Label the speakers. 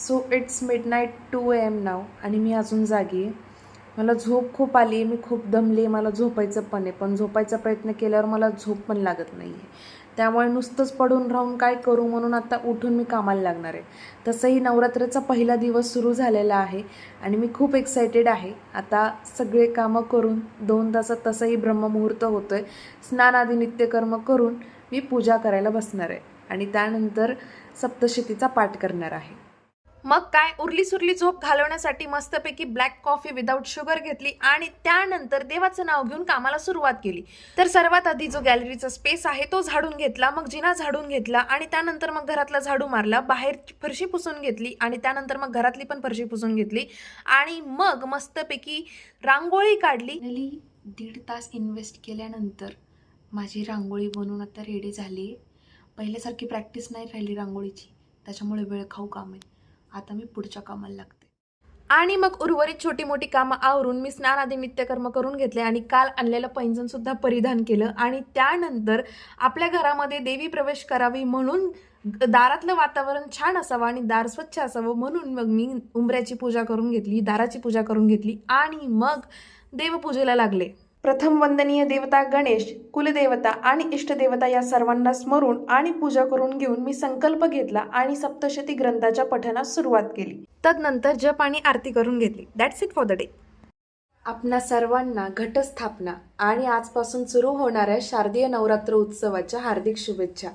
Speaker 1: So it's midnight two A M now आणि मी अजून जागी आहे मला झोप खूप आली आहे मी खूप दमले मला झोपायचं पण आहे. पण झोपायचा प्रयत्न केल्यावर मला झोप पण लागत नाही आहे त्यामुळे नुसतंच पडून राहून काय करू म्हणून आता उठून मी कामाला लागणार आहे. तसंही नवरात्रीचा पहिला दिवस सुरू झालेला आहे आणि मी खूप एक्सायटेड आहे. आता सगळे कामं करून दोन तासात तसंही ब्रह्ममुहूर्त होतो आहे स्नान आदी नित्यकर्म करून मी पूजा करायला बसणार आहे. आणि त्यानंतर सप्तशतीचा पाठ करणार आहे. मग काय उरली सुरली झोप घालवण्यासाठी मस्तपैकी ब्लॅक कॉफी विदाऊट शुगर घेतली आणि त्यानंतर देवाचं नाव घेऊन कामाला सुरुवात केली. तर सर्वात आधी जो गॅलरीचा स्पेस आहे तो झाडून घेतला मग जिना झाडून घेतला आणि त्यानंतर मग घरातला झाडू मारला बाहेर फरशी पुसून घेतली आणि त्यानंतर मग घरातली पण फरशी पुसून घेतली आणि मग मस्तपैकी रांगोळी काढली. दीड तास इन्व्हेस्ट केल्यानंतर माझी रांगोळी बनवून आता रेडी झाली. पहिल्यासारखी प्रॅक्टिस नाही राहिली रांगोळीची. त्याच्यामुळे वेळ खाऊ काम आहे. आता मी पुढच्या कामाला लागते. आणि मग उर्वरित छोटी मोठी कामं आवरून मी स्नान आदी नित्यकर्म करून घेतले आणि काल आणलेलं पैंजण सुद्धा परिधान केलं आणि त्यानंतर आपल्या घरामध्ये देवी प्रवेश करावी म्हणून दारातलं वातावरण छान असावं आणि दार स्वच्छ असावं म्हणून मग मी उंबऱ्याची पूजा करून घेतली दाराची पूजा करून घेतली आणि मग देवपूजेला लागले. प्रथम वंदनीय देवता गणेश कुलदेवता आणि इष्टदेवता या सर्वांना स्मरून आणि पूजा करून घेऊन मी संकल्प घेतला आणि सप्तशती ग्रंथाच्या पठणास सुरुवात केली. तदनंतर जप आणि आरती करून घेतली. That's it for the day आपणा सर्वांना घटस्थापना आणि आजपासून सुरू होणाऱ्या शारदीय नवरात्र उत्सवाच्या हार्दिक शुभेच्छा.